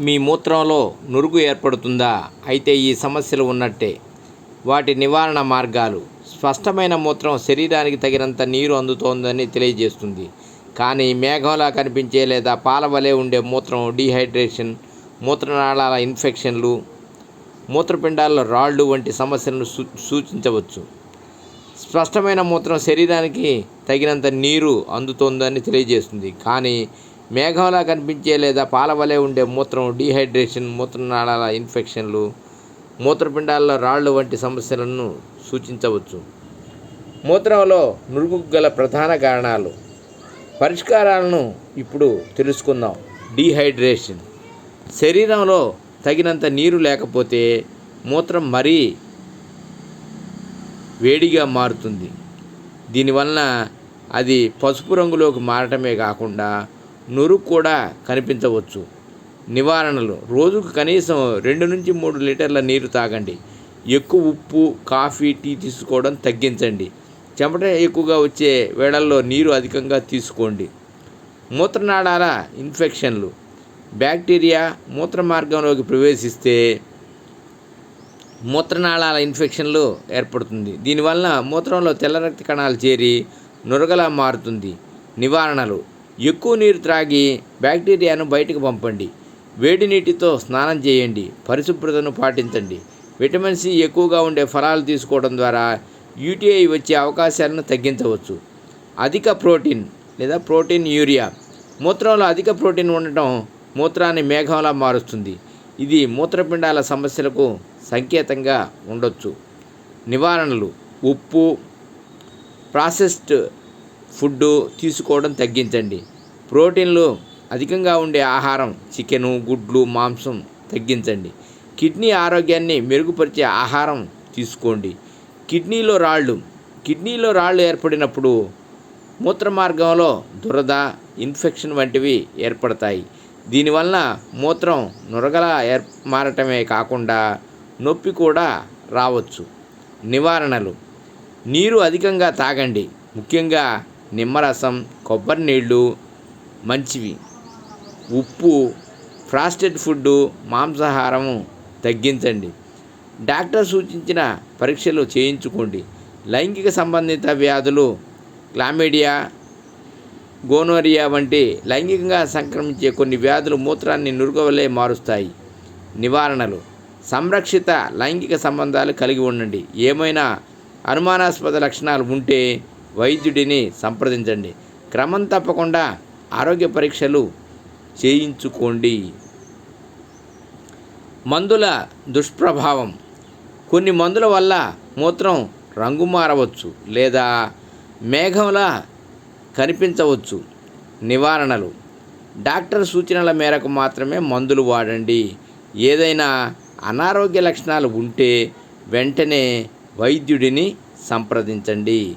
మీ మూత్రంలో నురుగు ఏర్పడుతుందా? అయితే ఈ సమస్యలు ఉన్నట్టే. వాటి నివారణ మార్గాలు. స్పష్టమైన మూత్రం శరీరానికి తగినంత నీరు అందుతోందని తెలియజేస్తుంది. కానీ మేఘంలా కనిపించే లేదా పాల వలె ఉండే మూత్రం డీహైడ్రేషన్ మూత్రనాళాల ఇన్ఫెక్షన్లు మూత్రపిండాల్లో రాళ్ళు వంటి సమస్యలను సూ సూచించవచ్చు. స్పష్టమైన మూత్రం శరీరానికి తగినంత నీరు అందుతోందని తెలియజేస్తుంది. కానీ మేఘంలా కనిపించే లేదా పాల వలె ఉండే మూత్రం డీహైడ్రేషన్ మూత్రనాళాల ఇన్ఫెక్షన్లు మూత్రపిండాల్లో రాళ్ళు వంటి సమస్యలను సూచించవచ్చు. మూత్రంలో నురుగు గల ప్రధాన కారణాలు. పరిష్కారాలను ఇప్పుడు తెలుసుకుందాం. డీహైడ్రేషన్. శరీరంలో తగినంత నీరు లేకపోతే మూత్రం మరీ వేడిగా మారుతుంది. దీనివలన అది పసుపు రంగులోకి మారటమే కాకుండా నురుగు కూడా కనిపించవచ్చు. నివారణలు. రోజుకు కనీసం రెండు నుంచి మూడు లీటర్ల నీరు తాగండి. ఎక్కువ ఉప్పు కాఫీ టీ తీసుకోవడం తగ్గించండి. చెమట ఎక్కువగా వచ్చే వేళల్లో నీరు అధికంగా తీసుకోండి. మూత్రనాళాల ఇన్ఫెక్షన్లు. బ్యాక్టీరియా మూత్ర మార్గంలోకి ప్రవేశిస్తే మూత్రనాళాల ఇన్ఫెక్షన్లు ఏర్పడుతుంది. దీనివలన మూత్రంలో తెల్ల రక్త కణాలు చేరి నురగలా మారుతుంది. నివారణలు. ఎక్కువ నీరు త్రాగి బ్యాక్టీరియాను బయటకు పంపండి. వేడి నీటితో స్నానం చేయండి. పరిశుభ్రతను పాటించండి. విటమిన్ సి ఎక్కువగా ఉండే ఫలాలు తీసుకోవడం ద్వారా యూటీఐ వచ్చే అవకాశాలను తగ్గించవచ్చు. అధిక ప్రోటీన్ లేదా ప్రోటీన్ యూరియా. మూత్రంలో అధిక ప్రోటీన్ ఉండటం మూత్రాన్ని మేఘంలా మారుస్తుంది. ఇది మూత్రపిండాల సమస్యలకు సంకేతంగా ఉండొచ్చు. నివారణలు. ఉప్పు ప్రాసెస్డ్ ఫుడ్ తీసుకోవడం తగ్గించండి. ప్రోటీన్లు అధికంగా ఉండే ఆహారం చికెను గుడ్లు మాంసం తగ్గించండి. కిడ్నీ ఆరోగ్యాన్ని మెరుగుపరిచే ఆహారం తీసుకోండి. కిడ్నీలో రాళ్ళు కిడ్నీలో రాళ్ళు ఏర్పడినప్పుడు మూత్ర మార్గంలో దురద ఇన్ఫెక్షన్ వంటివి ఏర్పడతాయి. దీనివలన మూత్రం నురగలా ఏర్ మారటమే కాకుండా నొప్పి కూడా రావచ్చు. నివారణలు. నీరు అధికంగా తాగండి. ముఖ్యంగా నిమ్మరసం కొబ్బరి నీళ్ళు మంచివి. ఉప్పు ఫ్రాస్టెడ్ ఫుడ్ మాంసాహారము తగ్గించండి. డాక్టర్ సూచించిన పరీక్షలు చేయించుకోండి. లైంగిక సంబంధిత వ్యాధులు క్లామిడియా గోనోరియా వంటి లైంగికంగా సంక్రమించే కొన్ని వ్యాధులు మూత్రాన్ని నురుగవలే మారుస్తాయి. నివారణలు. సంరక్షిత లైంగిక సంబంధాలు కలిగి ఉండండి. ఏమైనా అనుమానాస్పద లక్షణాలు ఉంటే వైద్యుడిని సంప్రదించండి. క్రమం తప్పకుండా ఆరోగ్య పరీక్షలు చేయించుకోండి. మందుల దుష్ప్రభావం. కొన్ని మందుల వల్ల మూత్రం రంగు మారవచ్చు లేదా మేఘంలా కనిపించవచ్చు నివారణలు. డాక్టర్ సూచనల మేరకు మాత్రమే మందులు వాడండి. ఏదైనా అనారోగ్య లక్షణాలు ఉంటే వెంటనే వైద్యుడిని సంప్రదించండి.